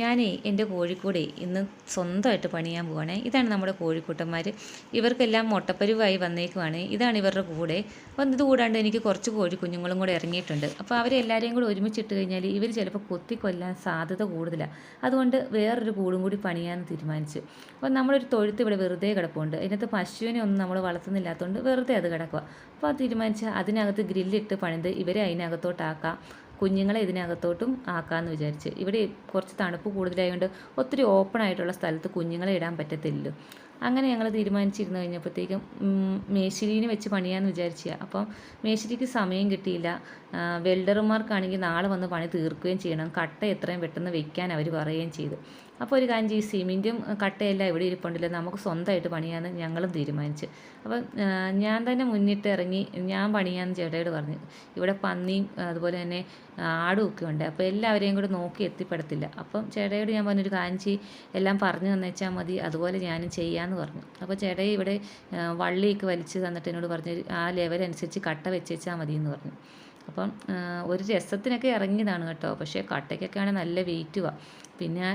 ഞാനേ എന്റെ കോഴിക്കൂടെ ഇന്ന് സ്വന്തമായിട്ട് പണിയാൻ പോവാണേ. ഇതാണ് നമ്മുടെ കോഴിക്കൂട്ടന്മാർ ഇവർക്കെല്ലാം മുട്ടപ്പരുവായി വന്നേക്കുവാണ്. ഇതാണ് ഇവരുടെ കൂടെ. അപ്പം ഇത് കൂടാണ്ട് എനിക്ക് കുറച്ച് കോഴി കുഞ്ഞുങ്ങളും കൂടെ ഇറങ്ങിയിട്ടുണ്ട്. അപ്പോൾ അവരെ എല്ലാവരെയും കൂടെ ഒരുമിച്ചിട്ട് കഴിഞ്ഞാൽ ഇവർ ചിലപ്പോൾ കൊത്തിക്കൊല്ലാൻ സാധ്യത കൂടുതലാണ് അതുകൊണ്ട് വേറൊരു കൂടും കൂടി പണിയാൻ തീരുമാനിച്ചു. അപ്പോൾ നമ്മളൊരു തൊഴുത്ത് ഇവിടെ വെറുതെ കിടപ്പുണ്ട്. അതിനകത്ത് പശുവിനെ ഒന്നും നമ്മൾ വളർത്തുന്നില്ലാത്തതുകൊണ്ട് വെറുതെ അത് കിടക്കുക അപ്പോൾ അത് തീരുമാനിച്ചാൽ അതിനകത്ത് ഗ്രില്ലിട്ട് പണിത് ഇവരെ അതിനകത്തോട്ടാക്കാം. കുഞ്ഞുങ്ങളെ ഇതിനകത്തോട്ടും ആക്കാമെന്ന് വിചാരിച്ച്. ഇവിടെ കുറച്ച് തണുപ്പ് കൂടുതലായതുകൊണ്ട് ഒത്തിരി ഓപ്പൺ ആയിട്ടുള്ള സ്ഥലത്ത് കുഞ്ഞുങ്ങളെ ഇടാൻ പറ്റത്തില്ലല്ലോ. അങ്ങനെ ഞങ്ങൾ തീരുമാനിച്ചിരുന്നു കഴിഞ്ഞപ്പോഴത്തേക്കും മേശിരിനെ വെച്ച് പണിയാന്ന് വിചാരിച്ച അപ്പം മേശിരിക്ക് സമയം കിട്ടിയില്ല. വെൽഡർമാർക്കാണെങ്കിൽ നാളെ വന്ന് പണി തീർക്കുകയും ചെയ്യണം. കട്ട എത്രയും പെട്ടെന്ന് വെക്കാൻ അവർ പറയുകയും ചെയ്തു. അപ്പോൾ ഒരു കാര്യം ചെയ്യും സിമെന്റും കട്ടയെല്ലാം ഇവിടെ ഇരിപ്പുണ്ടല്ലോ. നമുക്ക് സ്വന്തമായിട്ട് പണിയാന്ന് ഞങ്ങളും തീരുമാനിച്ചു. അപ്പം ഞാൻ തന്നെ മുന്നിട്ട് ഇറങ്ങി ഞാൻ പണിയാന്ന് ചേട്ടയോട് പറഞ്ഞു. ഇവിടെ പന്നിയും അതുപോലെ തന്നെ ആടും ഒക്കെ ഉണ്ട്. അപ്പോൾ എല്ലാവരെയും കൂടെ നോക്കി എത്തിപ്പെടത്തില്ല. അപ്പം ചേട്ടയോട് ഞാൻ പറഞ്ഞൊരു കാര്യം ചെയ്യും. എല്ലാം പറഞ്ഞു തന്നേച്ചാൽ മതി. അതുപോലെ ഞാനും ചെയ്യാമെന്ന് പറഞ്ഞു. അപ്പോൾ ചേട്ടയെ ഇവിടെ വള്ളിയൊക്കെ വലിച്ച് തന്നിട്ട് എന്നോട് പറഞ്ഞു ആ ലെവലനുസരിച്ച് കട്ട വെച്ചേച്ചാൽ മതി എന്ന് പറഞ്ഞു. അപ്പം ഒരു രസത്തിനൊക്കെ ഇറങ്ങിയതാണ് കേട്ടോ. പക്ഷേ കട്ടയ്ക്കൊക്കെ ആണെങ്കിൽ നല്ല വെയിറ്റുമാണ് പിന്നെ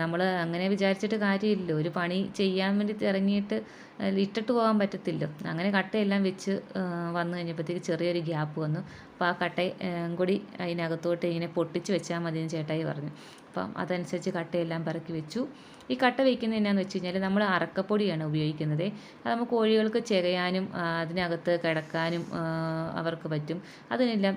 നമ്മൾ അങ്ങനെ വിചാരിച്ചിട്ട് കാര്യമില്ല. ഒരു പണി ചെയ്യാൻ വേണ്ടി ഇറങ്ങിയിട്ട് ഇട്ടിട്ട് പോകാൻ പറ്റത്തില്ല. അങ്ങനെ കട്ടയെല്ലാം വെച്ച് വന്നു കഴിഞ്ഞപ്പോഴത്തേക്ക് ചെറിയൊരു ഗ്യാപ്പ് വന്നു. അപ്പോൾ ആ കട്ട കൂടി അതിനകത്തോട്ട് ഇങ്ങനെ പൊട്ടിച്ച് വെച്ചാൽ മതി എന്ന് ചേട്ടായി പറഞ്ഞു. അപ്പം അതനുസരിച്ച് കട്ടയെല്ലാം പറക്കി വെച്ചു. ഈ കട്ട വയ്ക്കുന്നത് എന്നാന്ന് വെച്ച് കഴിഞ്ഞാൽ നമ്മൾ അറക്കപ്പൊടിയാണ് ഉപയോഗിക്കുന്നത്. അത് നമുക്ക് കോഴികൾക്ക് ചെകയാനും അതിനകത്ത് കിടക്കാനും അവർക്ക് പറ്റും. അതിനെല്ലാം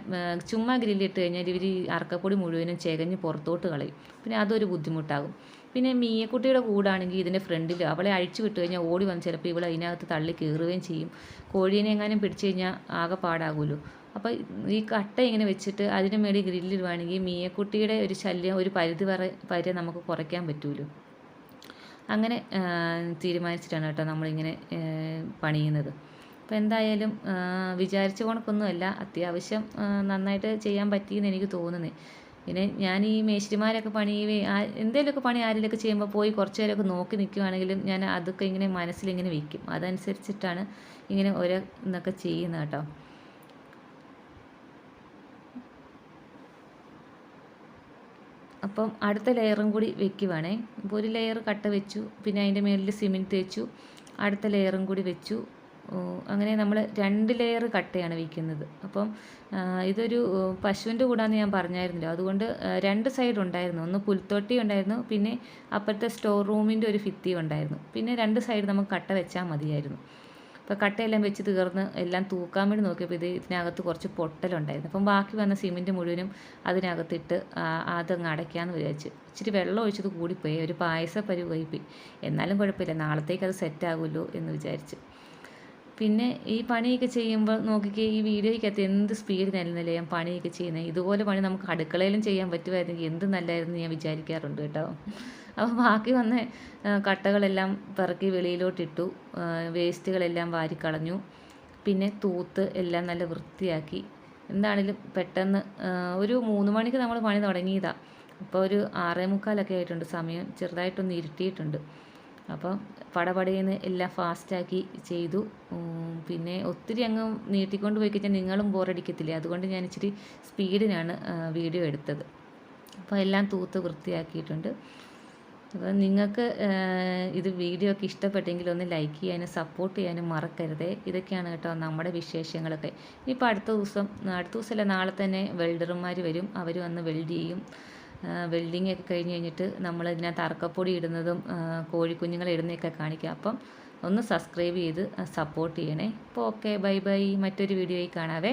ചുമ്മാ ഗ്രില്ലിട്ട് കഴിഞ്ഞാൽ ഇവർ ഈ അറക്കപ്പൊടി മുഴുവനും ചെകഞ്ഞ് പുറത്തോട്ട് കളയും. പിന്നെ അതൊരു ബുദ്ധിമുട്ടാകും. പിന്നെ മീയക്കുട്ടിയുടെ കൂടാണെങ്കിൽ ഇതിന്റെ ഫ്രണ്ടിൽ അവളെ അഴിച്ചു വിട്ട് കഴിഞ്ഞാൽ ഓടി വന്ന് ചിലപ്പോൾ ഇവൾ അതിനകത്ത് തള്ളി കയറുകയും ചെയ്യും. കോഴീനെ എങ്ങാനും പിടിച്ചു കഴിഞ്ഞാൽ ആകെ പാടാകുമല്ലോ. അപ്പോൾ ഈ കട്ട ഇങ്ങനെ വെച്ചിട്ട് അതിന് മേളിൽ ഗ്രില്ലിടുവാണെങ്കിൽ മീയക്കുട്ടിയുടെ ഒരു ശല്യം ഒരു പരിധി വരെ വരെ നമുക്ക് കുറയ്ക്കാൻ പറ്റുമല്ലോ അങ്ങനെ തീരുമാനിച്ചിട്ടാണ് കേട്ടോ നമ്മളിങ്ങനെ പണിയുന്നത്. അപ്പോൾ എന്തായാലും വിചാരിച്ച കണക്കൊന്നുമല്ല. അത്യാവശ്യം നന്നായിട്ട് ചെയ്യാൻ പറ്റിയെന്ന് എനിക്ക് തോന്നുന്നത് പിന്നെ ഞാൻ ഈ മേശിരിമാരൊക്കെ പണി എന്തെങ്കിലുമൊക്കെ പണി ആരെങ്കിലുമൊക്കെ ചെയ്യുമ്പോൾ പോയി കുറച്ച് നേരമൊക്കെ നോക്കി നിൽക്കുകയാണെങ്കിലും ഞാൻ അതൊക്കെ ഇങ്ങനെ മനസ്സിലിങ്ങനെ വയ്ക്കും അതനുസരിച്ചിട്ടാണ് ഇങ്ങനെ ഓരോ ഇന്നൊക്കെ ചെയ്യുന്നത് കേട്ടോ. അപ്പം അടുത്ത ലെയറും കൂടി വെക്കുവാണേ. അപ്പോൾ ഒരു ലെയർ കട്ട വെച്ചു പിന്നെ അതിന്റെ മേളിൽ സിമെന്റ് തേച്ചു അടുത്ത ലെയറും കൂടി വെച്ചു അങ്ങനെ നമ്മൾ രണ്ട് ലെയർ കട്ടയാണ് വയ്ക്കുന്നത് അപ്പം ഇതൊരു പശുവിന്റെ കൂടാന്ന് ഞാൻ പറഞ്ഞായിരുന്നല്ലോ. അതുകൊണ്ട് രണ്ട് സൈഡ് ഉണ്ടായിരുന്നു. ഒന്ന് പുൽത്തൊട്ടി ഉണ്ടായിരുന്നു പിന്നെ അപ്പുറത്തെ സ്റ്റോർ റൂമിന്റെ ഒരു ഫിത്തി ഉണ്ടായിരുന്നു. പിന്നെ രണ്ട് സൈഡ് നമുക്ക് കട്ട വെച്ചാൽ മതിയായിരുന്നു. അപ്പോൾ കട്ടയെല്ലാം വെച്ച് തീർന്ന് എല്ലാം തൂക്കാൻ വേണ്ടി നോക്കിയപ്പോൾ ഇത് ഇതിനകത്ത് കുറച്ച് പൊട്ടലുണ്ടായിരുന്നു. അപ്പം ബാക്കി വന്ന സിമെന്റ് മുഴുവനും അതിനകത്തിട്ട് അതങ്ങ് അടയ്ക്കാമെന്ന് വിചാരിച്ച്. ഇച്ചിരി വെള്ളം ഒഴിച്ചത് കൂടിപ്പോയി. ഒരു പായസ പരിവായി കഴിപ്പി എന്നാലും കുഴപ്പമില്ല. നാളത്തേക്ക് അത് സെറ്റ് ആകുമല്ലോ എന്ന് വിചാരിച്ചു. പിന്നെ ഈ പണിയൊക്കെ ചെയ്യുമ്പോൾ നോക്കിക്കേ ഈ വീഡിയോയ്ക്കകത്ത് എന്ത് സ്പീഡ് സ്പീഡിനായിരുന്നല്ലേ ഞാൻ പണിയൊക്കെ ചെയ്യുന്നത് ഇതുപോലെ പണി നമുക്ക് അടുക്കളയിലും ചെയ്യാൻ പറ്റുമായിരുന്നെങ്കിൽ എന്ത് നല്ലതായിരുന്നു ഞാൻ വിചാരിക്കാറുണ്ട് കേട്ടോ. അപ്പോൾ ബാക്കി വന്ന കട്ടകളെല്ലാം പിറക്കി വെളിയിലോട്ടിട്ടു വേസ്റ്റുകളെല്ലാം വാരിക്കളഞ്ഞു. പിന്നെ തൂത്ത് എല്ലാം നല്ല വൃത്തിയാക്കി. എന്താണെങ്കിലും പെട്ടെന്ന് ഒരു മൂന്ന് മണിക്ക് നമ്മൾ പണി തുടങ്ങിയതാണ് അപ്പോൾ ഒരു ആറേ മുക്കാലൊക്കെ ആയിട്ടുണ്ട്. സമയം ചെറുതായിട്ടൊന്ന് ഇരുട്ടിയിട്ടുണ്ട്. അപ്പം പടപടയെന്ന് എല്ലാം ഫാസ്റ്റാക്കി ചെയ്തു. പിന്നെ ഒത്തിരി അങ്ങ് നീട്ടിക്കൊണ്ട് പോയി കഴിഞ്ഞാൽ നിങ്ങളും ബോറടിക്കത്തില്ലേ? അതുകൊണ്ട് ഞാൻ ഇച്ചിരി സ്പീഡിനാണ് വീഡിയോ എടുത്തത്. അപ്പോൾ എല്ലാം തൂത്ത് വൃത്തിയാക്കിയിട്ടുണ്ട്. അപ്പോൾ നിങ്ങൾക്ക് ഇത് വീഡിയോ ഒക്കെ ഇഷ്ടപ്പെട്ടെങ്കിൽ ഒന്ന് ലൈക്ക് ചെയ്യാനും സപ്പോർട്ട് ചെയ്യാനും മറക്കരുതേ. ഇതൊക്കെയാണ് കേട്ടോ നമ്മുടെ വിശേഷങ്ങളൊക്കെ. ഇനിയിപ്പോൾ അടുത്ത ദിവസം അടുത്ത ദിവസമല്ല നാളെ തന്നെ വെൽഡർമാർ വരും. അവർ വന്ന് വെൽഡ് ചെയ്യും. വെൽഡിങ് ഒക്കെ കഴിഞ്ഞ് കഴിഞ്ഞിട്ട് നമ്മൾ ഇതിനകത്ത് അറക്കപ്പൊടി ഇടുന്നതും കോഴിക്കുഞ്ഞുങ്ങളെ ഇടുന്നതൊക്കെ കാണിക്കുക അപ്പം ഒന്ന് സബ്സ്ക്രൈബ് ചെയ്ത് സപ്പോർട്ട് ചെയ്യണേ. അപ്പോൾ ഓക്കെ ബൈ ബൈ മറ്റൊരു വീഡിയോയിൽ കാണാവേ.